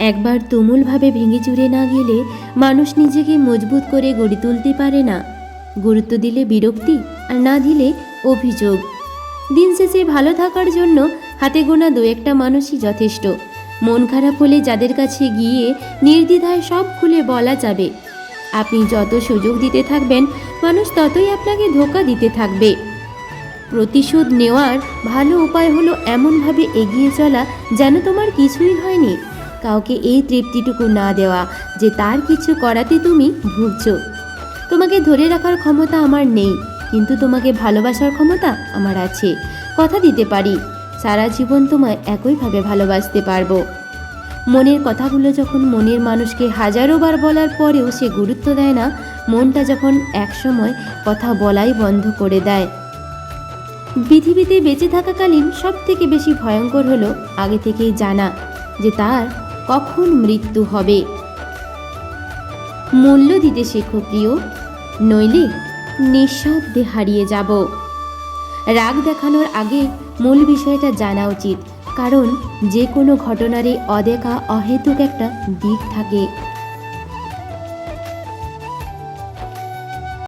একবার তুমুলভাবে ভেঙে চুরে না গেলে মানুষ নিজেকে মজবুত করে গড়ে তুলতে পারে না। গুরুত্ব দিলে বিরক্তি আর না দিলে অভিযোগ। দিন শেষে ভালো থাকার জন্য হাতে গোনা দু একটা মানুষই যথেষ্ট। মন খারাপ হলে যাদের কাছে গিয়ে নির্দ্বিধায় সব খুলে বলা যাবে। আপনি যত সুযোগ দিতে থাকবেন, মানুষ ততই আপনাকে ধোকা দিতে থাকবে। প্রতিশোধ নেওয়ার ভালো উপায় হলো এমনভাবে এগিয়ে চলা যেন তোমার কিছুই হয়নি। কাউকে এই তৃপ্তিটুকু না দেওয়া যে তার কিছু করাতে তুমি ভুগছো। তোমাকে ধরে রাখার ক্ষমতা আমার নেই, কিন্তু তোমাকে ভালোবাসার ক্ষমতা আমার আছে। কথা দিতে পারি, সারা জীবন তোমায় একইভাবে ভালোবাসতে পারব। মনের কথাগুলো যখন মনের মানুষকে হাজারো বার বলার পরেও সে গুরুত্ব দেয় না, মনটা যখন একসময় কথা বলাই বন্ধ করে দেয়। পৃথিবীতে বেঁচে থাকাকালীন সব থেকে বেশি ভয়ঙ্কর হলো আগে থেকেই জানা যে তার কখন মৃত্যু হবে? মূল্য দিতে শেখো প্রিয়, নইলে নিঃশব্দে হারিয়ে যাব। রাগ দেখানোর আগে মূল বিষয়টা জানা উচিত, কারণ যে কোনো ঘটনারই অদেখা অহেতুক একটা দিক থাকে।